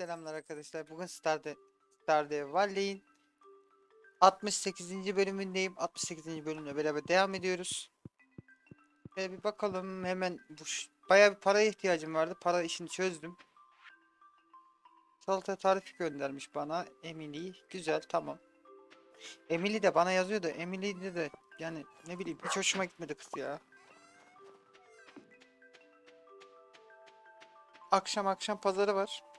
Selamlar arkadaşlar. Bugün Star'da Stardew Valley'in 68. bölümündeyim. 68. bölümle beraber devam ediyoruz. Şöyle bir bakalım hemen bu bayağı bir paraya ihtiyacım vardı. Para işini çözdüm. Salata tarifi göndermiş bana Emily. Güzel tamam. Emily de bana yazıyor da Emily'de de yani ne bileyim hiç hoşuma gitmedi kız ya. Akşam akşam pazarı var.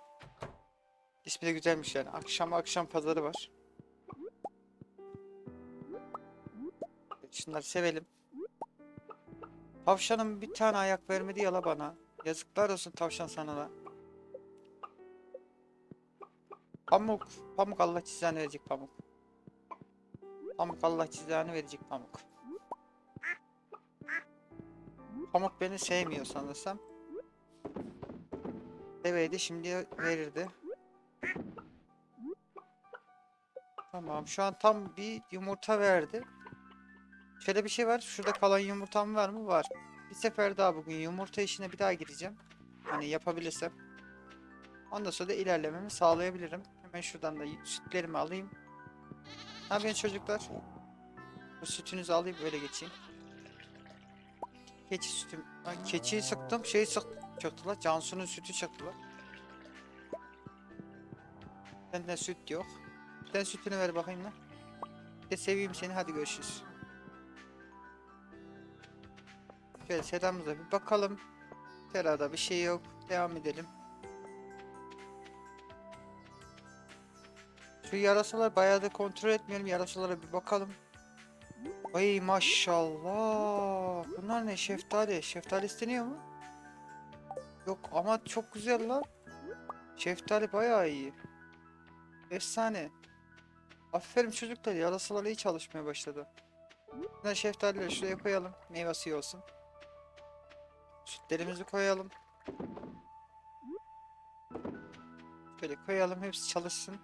İsmi de güzelmiş yani. Akşam akşam pazarı var. Şunları sevelim. Tavşanın bir tane ayak vermedi yala bana. Yazıklar olsun tavşan sana da. Pamuk. Pamuk Allah cezanı verecek pamuk. Pamuk Allah cezanı verecek pamuk. Pamuk beni sevmiyor sanırsam. Seveydi şimdi verirdi. Tamam şu an tam bir yumurta verdi. Şöyle bir şey var. Şurada kalan yumurtam var mı? Var. Bir sefer daha bugün yumurta işine bir daha gireceğim. Hani yapabilirsem. Ondan sonra da ilerlememi sağlayabilirim. Hemen şuradan da sütlerimi alayım. Ne yapıyorsun çocuklar? Bu sütünüzü alayım öyle geçeyim. Keçi sütüm. Ha, keçiyi sıktım. Şeyi sık çıktılar. Cansu'nun sütü çıktılar. Bende süt yok. Sen sütünü ver bakayım lan. De seveyim seni hadi görüşürüz. Şöyle selamıza bir bakalım. Serada bir şey yok. Devam edelim. Şu yarasalar bayağı da kontrol etmiyorum. Yarasalara bir bakalım. Ay maşallah. Bunlar ne? Şeftali. Şeftali isteniyor mu? Yok ama çok güzel lan. Şeftali bayağı iyi. Efsane. Aferin çocuklar yarasalar iyi çalışmaya başladı. Bunlar şeftalileri şuraya koyalım. Meyvesi olsun. Sütlerimizi koyalım. Şöyle koyalım hepsi çalışsın.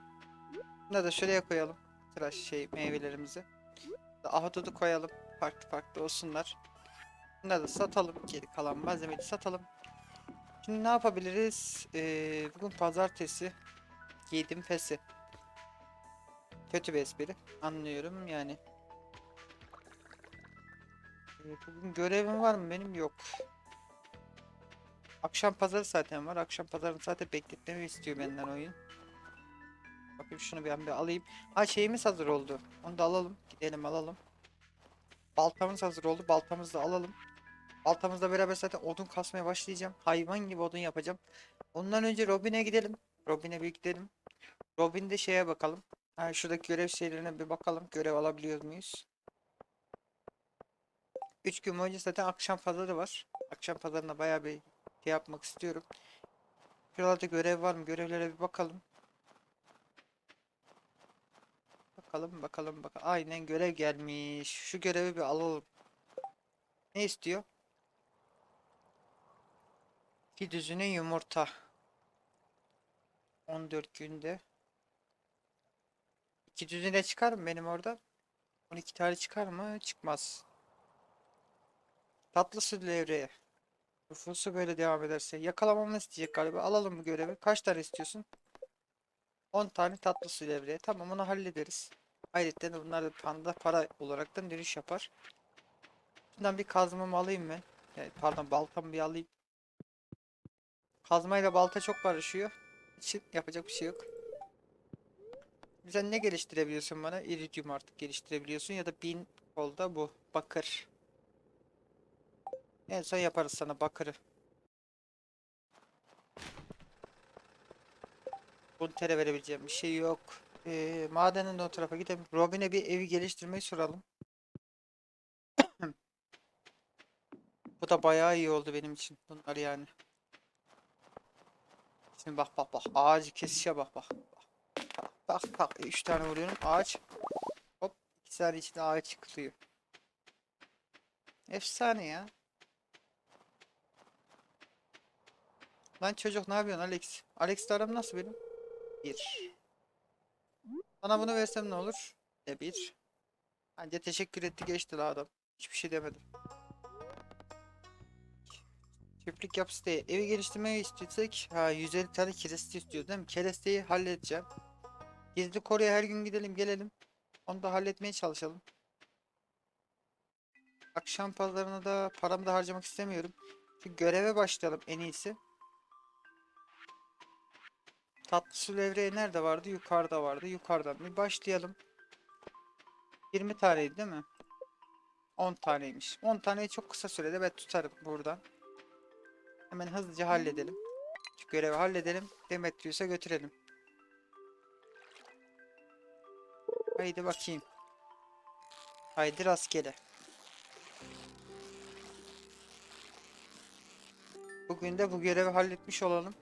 Bunları da şuraya koyalım. Tıraş şey meyvelerimizi. Ahududu koyalım. Farklı farklı olsunlar. Bunları da satalım. Geri kalan malzemeyi satalım. Şimdi ne yapabiliriz? Ee, bugün pazartesi. Giydim pesi. Kötü bir espri. Anlıyorum yani. Ee, bugün görevim var mı? Benim yok. Akşam pazarı zaten var. Akşam pazarını zaten bekletmemi istiyor benden oyun. Bakayım şunu bir bir alayım. Ha şeyimiz hazır oldu. Onu da alalım. Gidelim alalım. Baltamız hazır oldu. Baltamızı da alalım. Baltamızla beraber zaten odun kasmaya başlayacağım. Hayvan gibi odun yapacağım. Ondan önce Robin'e gidelim. Robin'e bir gidelim. Robin'de şeye bakalım. Ha, şuradaki görev şeylerine bir bakalım. Görev alabiliyor muyuz? 3 gün boyunca zaten akşam pazarı var. Akşam pazarına bayağı bir şey yapmak istiyorum. Şuralarda görev var mı? Görevlere bir bakalım. Bakalım bakalım bakalım. Aynen görev gelmiş. Şu görevi bir alalım. Ne istiyor? İki düzine yumurta. 14 günde. İki düzine çıkar mı benim orada? 12 tane çıkar mı? Çıkmaz. Tatlı su levreye. Nüfusu böyle devam ederse yakalamamı isteyecek galiba. Alalım bu görevi. Kaç tane istiyorsun? 10 tane tatlı su levreye. Tamam onu hallederiz. Ayrıca de bunlar da panda para olaraktan dönüş yapar. Şundan bir kazmamı alayım ben. Yani pardon baltamı bir alayım. Kazmayla balta çok karışıyor. için yapacak bir şey yok. Sen ne geliştirebiliyorsun bana? Iridium artık geliştirebiliyorsun ya da bin kolda bu. Bakır. En son yaparız sana bakırı. Buntere verebileceğim bir şey yok. Ee, madenin de o tarafa gidelim. Robin'e bir evi geliştirmeyi soralım. Bu da bayağı iyi oldu benim için. Bunlar yani. Şimdi bak bak bak. Ağacı kesişe bak bak. Bak bak. bak. Üç tane vuruyorum. Ağaç. Hop. İki saniye içinde ağaç çıkıyor. Efsane ya. Lan çocuk ne yapıyorsun Alex? Alex'le aram nasıl benim? Bir. Sana bunu versem ne olur? E bir. Bence teşekkür etti geçti la adam. Hiçbir şey demedim. Çiftlik yapısı değil. Evi geliştirmeyi istiyorsak ha 150 tane kereste istiyor değil mi? Keresteyi halledeceğim. Gizli koruya her gün gidelim gelelim. Onu da halletmeye çalışalım. Akşam pazarına da paramı da harcamak istemiyorum. Şu göreve başlayalım en iyisi. Tatlı su levreği nerede vardı? Yukarıda vardı. Yukarıdan bir başlayalım. 20 taneydi değil mi? 10 taneymiş. 10 taneyi çok kısa sürede ben tutarım buradan. Hemen hızlıca halledelim. Şu görevi halledelim. Demetrius'a götürelim. Haydi bakayım. Haydi rastgele. Bugün de bu görevi halletmiş olalım.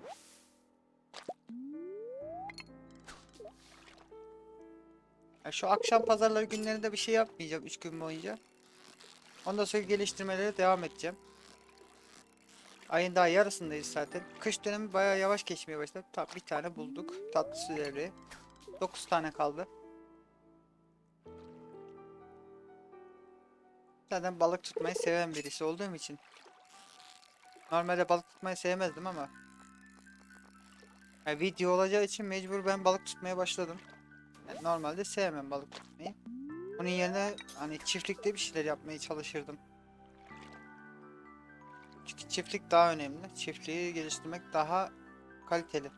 Şu akşam pazarları günlerinde bir şey yapmayacağım 3 gün boyunca. Ondan sonra geliştirmelere devam edeceğim. Ayın daha yarısındayız zaten. Kış dönemi bayağı yavaş geçmeye başladı. Bir tane bulduk. Tatlı devreği. 9 tane kaldı. Zaten balık tutmayı seven birisi olduğum için. Normalde balık tutmayı sevmezdim ama. Ya video olacağı için mecbur ben balık tutmaya başladım. Yani normalde sevmem balık tutmayı. Onun yerine hani çiftlikte bir şeyler yapmaya çalışırdım. Çünkü çiftlik daha önemli. Çiftliği geliştirmek daha kaliteli.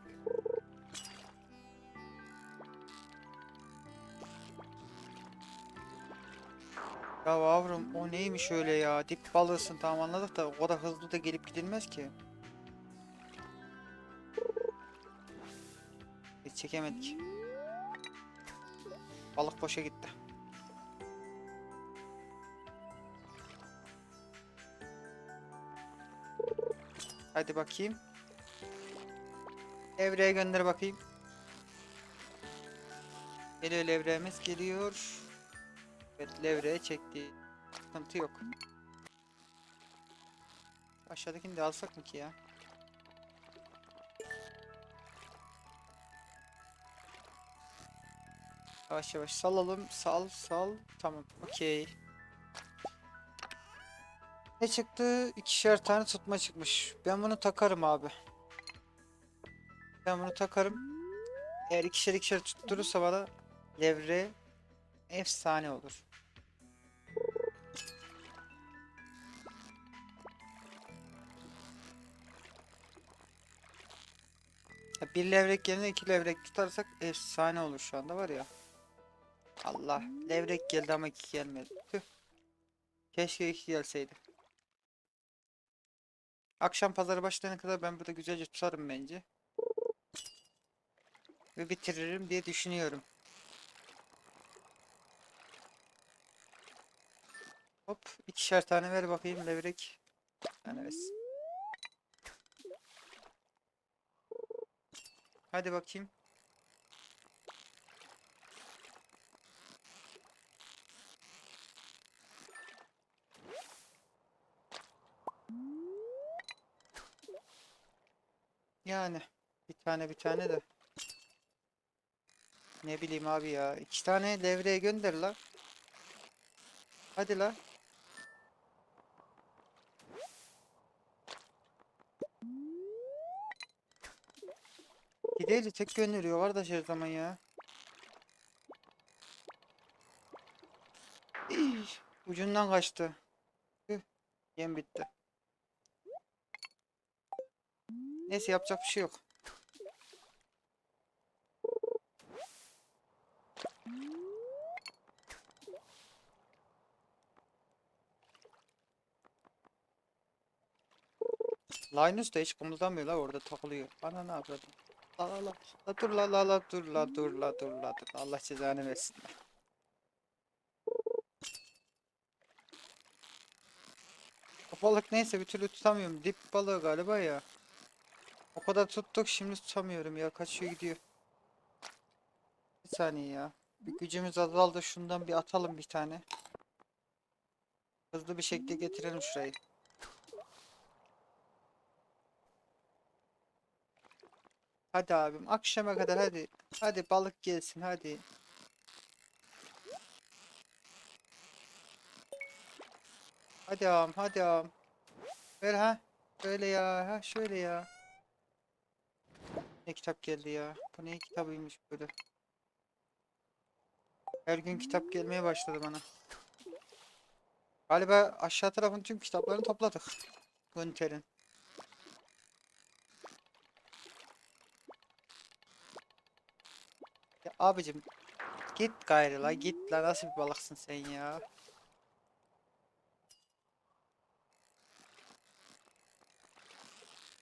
Ya yavrum o neymiş öyle ya? Dip balığısın tamam anladık da o kadar hızlı da gelip gidilmez ki. Hiç çekemedik. Balık boşa gitti. Hadi bakayım. Evreye gönder bakayım. Geliyor levremiz geliyor. Evet levreye çekti. Sıkıntı yok. Aşağıdakini de alsak mı ki ya? Yavaş yavaş salalım. Sal sal. Tamam. Okey. Ne çıktı? İkişer tane tutma çıkmış. Ben bunu takarım abi. Ben bunu takarım. Eğer ikişer ikişer tutturursa bana levre efsane olur. Ya Bir levrek yerine iki levrek tutarsak efsane olur şu anda var ya. Allah levrek geldi ama iki gelmedi. Tüh. Keşke iki gelseydi. Akşam pazarı başlayana kadar ben burada güzelce tutarım bence. Ve bitiririm diye düşünüyorum. Hop ikişer tane ver bakayım levrek. Yani versin. Hadi bakayım. Yani bir tane bir tane de. Ne bileyim abi ya. İki tane devreye gönder la. Hadi la. Gidelim tek gönderiyor kardeş her zaman ya. Ucundan kaçtı. Tüh, Yem bitti. Neyse yapacak bir şey yok. Linus da hiç kımıldamıyor la orada takılıyor. Ana ne yapıyor? La la dur la la la dur la dur la dur la dur. Allah cezanı versin. Balık neyse bir türlü tutamıyorum. Dip balığı galiba ya. O kadar tuttuk şimdi tutamıyorum ya. Kaçıyor gidiyor. Bir saniye ya. Bir gücümüz azaldı. Şundan bir atalım bir tane. Hızlı bir şekilde getirelim şurayı. Hadi abim akşama kadar hadi. Hadi balık gelsin hadi. Hadi ağam hadi ağam. Ver ha. Şöyle ya. Ha şöyle ya. Ne kitap geldi ya. Bu ne kitabıymış böyle. Her gün kitap gelmeye başladı bana. Galiba aşağı tarafın tüm kitaplarını topladık. Günter'in. Abicim git gayrı la git la nasıl bir balıksın sen ya.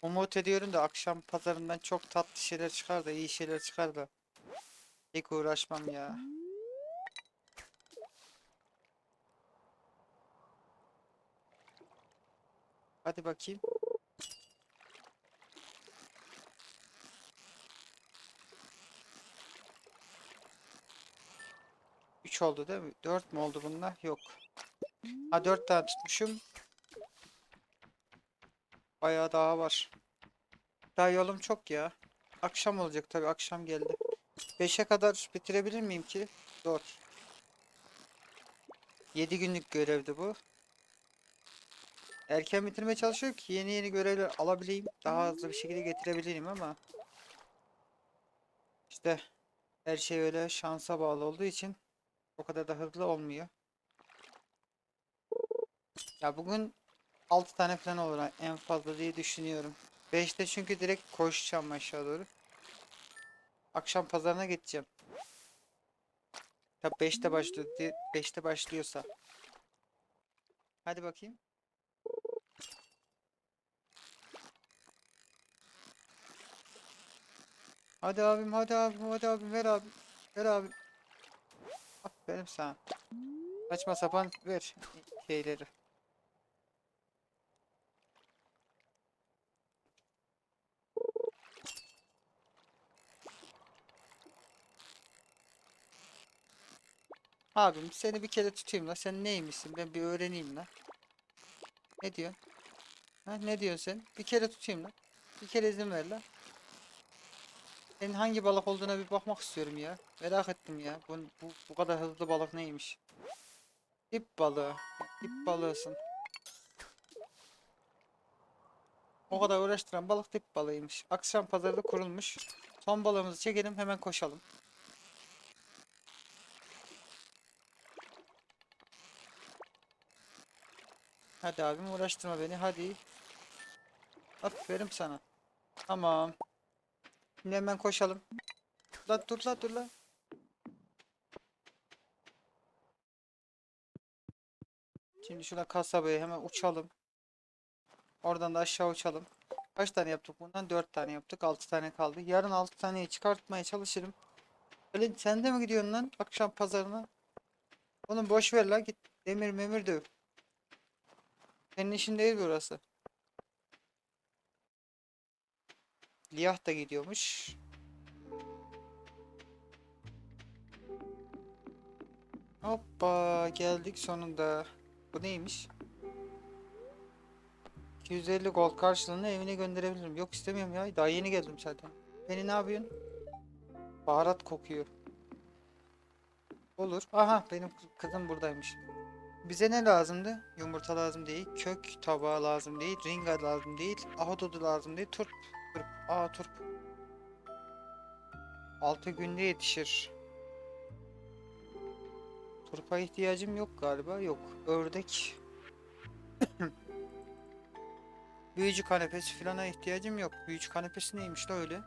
Umut ediyorum da akşam pazarından çok tatlı şeyler çıkar da iyi şeyler çıkar da. Pek uğraşmam ya. Hadi bakayım. Üç oldu değil mi? Dört mü oldu bunlar? Yok. Ha dört tane tutmuşum. Bayağı daha var. Daha yolum çok ya. Akşam olacak tabii. Akşam geldi. 5'e kadar bitirebilir miyim ki? Zor. 7 günlük görevdi bu. Erken bitirmeye çalışıyor ki yeni yeni görevler alabileyim. Daha hızlı bir şekilde getirebileyim ama işte her şey öyle şansa bağlı olduğu için o kadar da hızlı olmuyor. Ya bugün 6 tane falan olur en fazla diye düşünüyorum. 5'te çünkü direkt koşacağım aşağı doğru. Akşam pazarına geçeceğim. Tabi 5'te başlıyor. 5'te başlıyorsa. Hadi bakayım. Hadi abim, hadi abim, hadi abim, ver abim. Ver abim. Aferin sana. Saçma sapan ver şeyleri. Abim seni bir kere tutayım la. Sen neymişsin? Ben bir öğreneyim la. Ne diyorsun? Ha, ne diyorsun sen? Bir kere tutayım la. Bir kere izin ver la. Senin hangi balık olduğuna bir bakmak istiyorum ya. Merak ettim ya. Bu, bu, bu kadar hızlı balık neymiş? Dip balığı. Dip balığısın. O kadar uğraştıran balık dip balığıymış. Akşam pazarda kurulmuş. Son balığımızı çekelim hemen koşalım. Hadi abim uğraştırma beni hadi. Aferin sana. Tamam. Şimdi hemen koşalım. La dur la dur la. Şimdi şuna kasabaya hemen uçalım. Oradan da aşağı uçalım. Kaç tane yaptık bundan? 4 tane yaptık. 6 tane kaldı. Yarın 6 taneyi çıkartmaya çalışırım. Öyle sen de mi gidiyorsun lan akşam pazarına? Oğlum boş ver la git. Demir memir döv. Senin işin değil burası. Liyah da gidiyormuş. Hoppa geldik sonunda. Bu neymiş? 250 gold karşılığında evine gönderebilirim. Yok istemiyorum ya. Daha yeni geldim zaten. Beni ne yapıyorsun? Baharat kokuyor. Olur. Aha benim kız- kızım buradaymış. Bize ne lazımdı? Yumurta lazım değil. Kök tabağı lazım değil. Ringa lazım değil. Ahududu lazım değil. Turp. Aa turp. 6 günde yetişir. Turpa ihtiyacım yok galiba. Yok. Ördek. Büyücü kanepesi falana ihtiyacım yok. Büyücü kanepesi neymiş la öyle?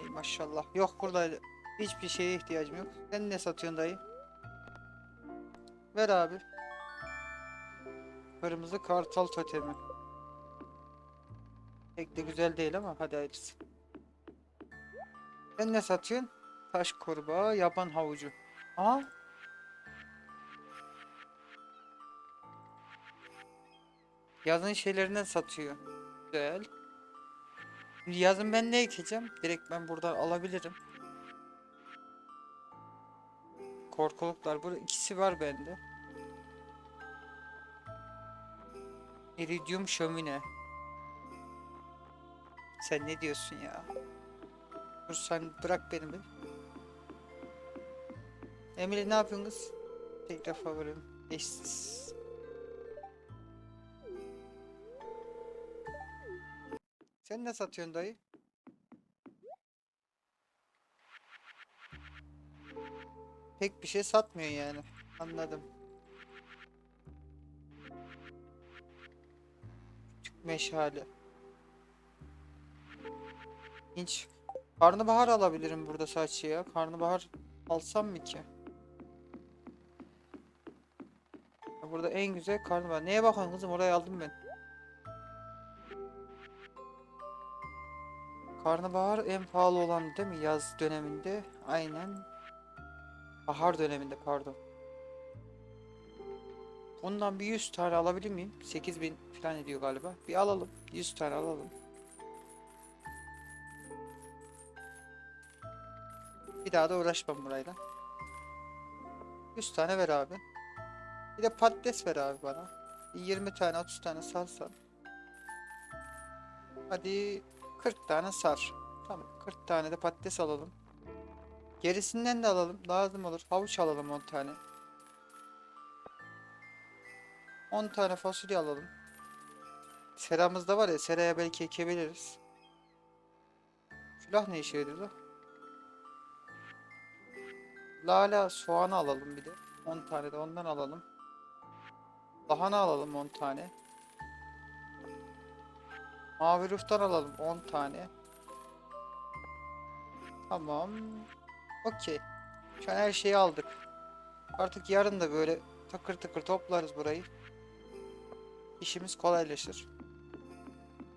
Ey maşallah. Yok burada hiçbir şeye ihtiyacım yok. Sen ne satıyorsun dayı? Ver abi. Kırmızı kartal totemi. Pek de güzel değil ama hadi hayırlısı. Sen ne satıyorsun? Taş kurbağa, yaban havucu. Aa. Yazın şeylerinden satıyor. Güzel. Yazın ben ne ekeceğim? Direkt ben buradan alabilirim. Korkuluklar. Burada ikisi var bende. Iridium şömine. Sen ne diyorsun ya? Dur sen bırak beni bir. Emre ne yapıyorsun kız? Tekrar favorim. Eşsiz. Sen ne satıyorsun dayı? Pek bir şey satmıyor yani. Anladım. Küçük meşale. Hiç. Karnabahar alabilirim burada sadece ya. Karnabahar alsam mı ki? Burada en güzel karnabahar. Neye bakıyorsun kızım? Orayı aldım ben. Karnabahar en pahalı olan değil mi? Yaz döneminde. Aynen. Bahar döneminde pardon. Bundan bir 100 tane alabilir miyim? 8000 falan ediyor galiba. Bir alalım. 100 tane alalım. Bir daha da uğraşmam burayla. 100 tane ver abi. Bir de patates ver abi bana. Bir 20 tane 30 tane sarsan. Hadi 40 tane sar. Tamam 40 tane de patates alalım. Gerisinden de alalım. Lazım olur. Havuç alalım 10 tane. 10 tane fasulye alalım. Seramız da var ya. Seraya belki ekebiliriz. Külah ne işe yarıyor lan? Lala soğanı alalım bir de. 10 tane de ondan alalım. Lahana alalım 10 tane. Mavi ruftan alalım 10 tane. Tamam. Okey. Şu an her şeyi aldık. Artık yarın da böyle takır takır toplarız burayı. İşimiz kolaylaşır.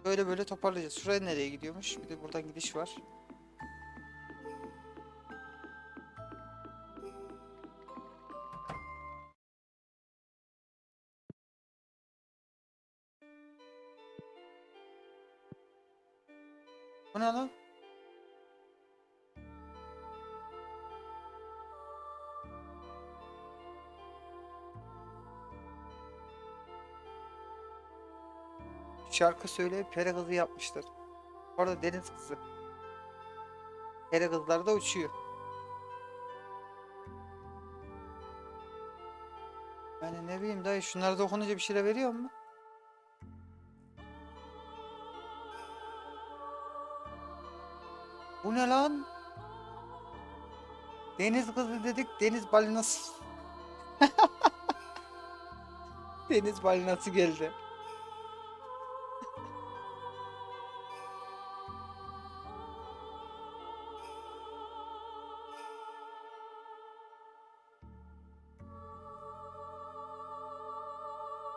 Böyle böyle toparlayacağız. Şuraya nereye gidiyormuş? Bir de buradan gidiş var. Bu ne lan? Şarkı söyleyip peri kızı yapmışlar. Orada deniz kızı. Peri kızlar da uçuyor. Yani ne bileyim dayı şunlara dokununca bir şeyler veriyor mu? Deniz kızı dedik deniz balinası. deniz balinası geldi.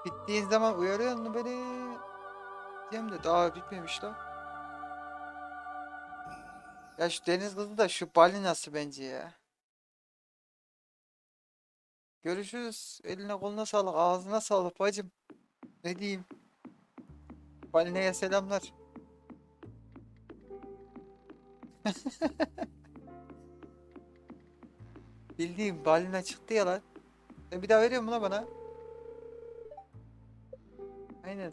Bittiğin zaman uyarıyor mu beni? Diyeyim de daha bitmemiş lan. Ya şu deniz kızı da şu balinası bence ya. Görüşürüz. Eline koluna sağlık, ağzına sağlık bacım. Ne diyeyim? Balineye selamlar. Bildiğim balina çıktı ya lan. E bir daha veriyor mu lan bana? Aynen.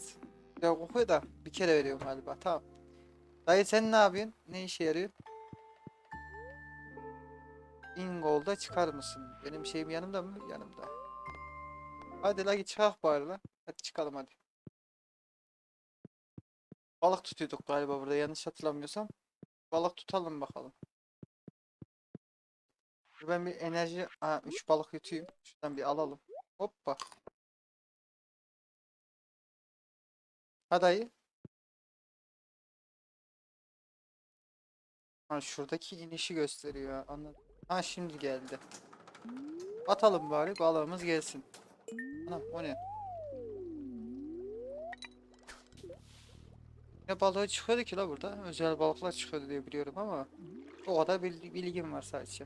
Ya kokuyor da bir kere veriyorum galiba. Tamam. Dayı sen ne yapıyorsun? Ne işe yarıyor? Ingol'da çıkar mısın? Benim şeyim yanımda mı? Yanımda. Hadi la git çıkak bari la. Hadi çıkalım hadi. Balık tutuyorduk galiba burada yanlış hatırlamıyorsam. Balık tutalım bakalım. Ben bir enerji... Aa 3 balık yutuyum. Şuradan bir alalım. Hoppa. Ha dayı. Ha şuradaki inişi gösteriyor. ha, Anladım. Ha şimdi geldi. Atalım bari balığımız gelsin. Anam o ne? Ne balığı çıkıyordu ki la burada? Özel balıklar çıkıyordu diye biliyorum ama o kadar bil- bilgim var sadece.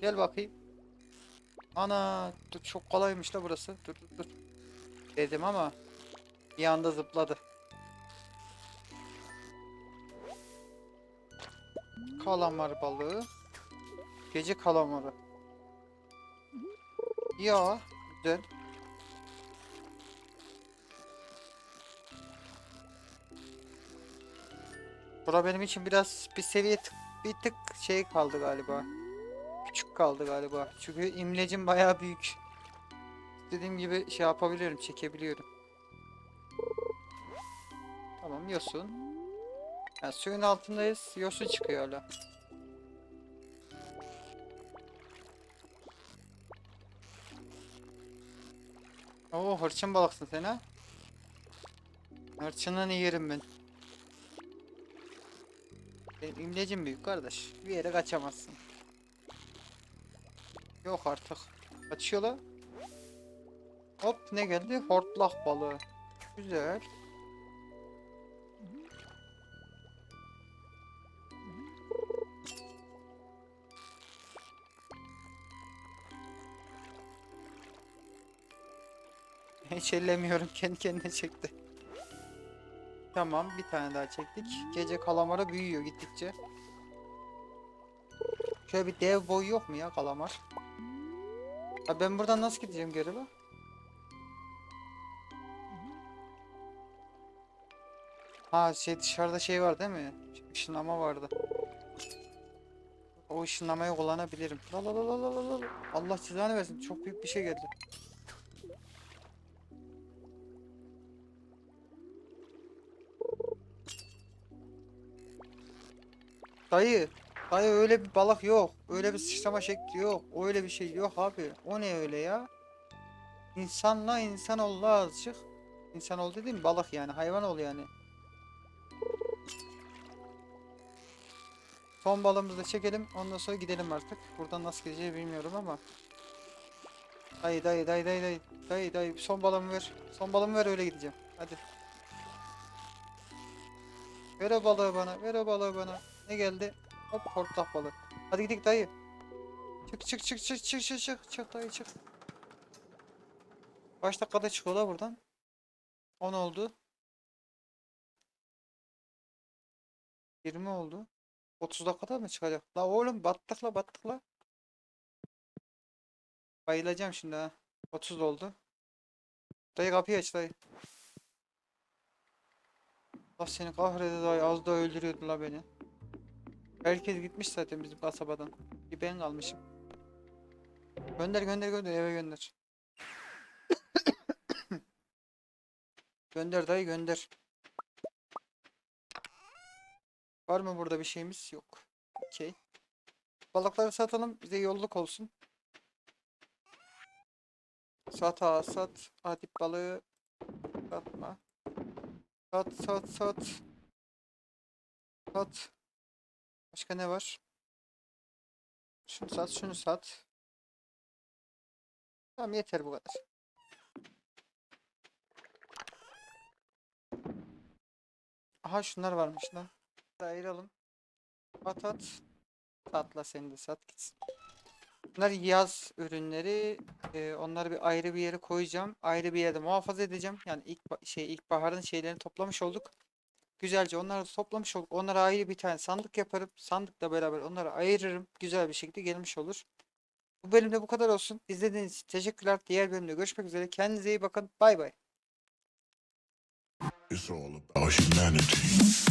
Gel bakayım. Ana dur, çok kolaymış la burası. Dur dur dur. Dedim ama bir anda zıpladı. Kalamar balığı. Gece kalamarı. Ya güzel. Bura benim için biraz bir seviye tık, bir tık şey kaldı galiba. Küçük kaldı galiba. Çünkü imlecim bayağı büyük. Dediğim gibi şey yapabiliyorum, çekebiliyorum. Tamam yosun. Yani suyun altındayız. Yosun çıkıyor hala. Oo hırçın balıksın sen ha. Hırçından yerim ben. Benim imlecim büyük kardeş. Bir yere kaçamazsın. Yok artık. Kaçıyor la. Hop ne geldi? Hortlak balığı. Güzel. Hiç. Kendi kendine çekti. Tamam bir tane daha çektik. Gece kalamara büyüyor gittikçe. Şöyle bir dev boy yok mu ya kalamar? Ha ben buradan nasıl gideceğim geri be? Ha şey dışarıda şey var değil mi? Işınlama vardı. O ışınlamayı kullanabilirim. La la la la la la la. Allah cezanı versin. Çok büyük bir şey geldi. Dayı, dayı öyle bir balık yok. Öyle bir sıçrama şekli yok. Öyle bir şey yok abi. O ne öyle ya? İnsanla insan ol la azıcık. İnsan ol dediğim balık yani. Hayvan ol yani. Son balığımızı da çekelim. Ondan sonra gidelim artık. Buradan nasıl gideceği bilmiyorum ama. Dayı dayı dayı dayı dayı. Dayı dayı son balığımı ver. Son balığımı ver öyle gideceğim. Hadi. Ver o balığı bana. Ver o balığı bana. Ne geldi? Hop hortlak balığı. Hadi gidelim dayı. Çık çık çık çık çık çık çık çık dayı çık. Kaç dakikada çıkıyorlar buradan? 10 oldu. 20 oldu. 30 dakikada mı çıkacak? La oğlum battık la battık la. Bayılacağım şimdi ha. 30 oldu. Dayı kapıyı aç dayı. Allah seni kahrede dayı az da öldürüyordu la beni. Herkes gitmiş zaten bizim kasabadan. Bir ben kalmışım. Gönder gönder gönder eve gönder. gönder dayı gönder. Var mı burada bir şeyimiz? Yok. Okey. Balıkları satalım. Bize yolluk olsun. Sat ha sat. Hadi balığı satma. Sat sat sat. Sat. Başka ne var? Şunu sat, şunu sat. Tamam yeter bu kadar. Aha şunlar varmış lan. Ayıralım. At at. Satla seni de sat gitsin. Bunlar yaz ürünleri. Ee, onları bir ayrı bir yere koyacağım. Ayrı bir yerde muhafaza edeceğim. Yani ilk şey ilkbaharın şeylerini toplamış olduk. Güzelce onları toplamış olup onlara ayrı bir tane sandık yaparım. Sandıkla beraber onları ayırırım. Güzel bir şekilde gelmiş olur. Bu bölümde bu kadar olsun. İzlediğiniz için teşekkürler. Diğer bölümde görüşmek üzere. Kendinize iyi bakın. Bay bay. Humanity.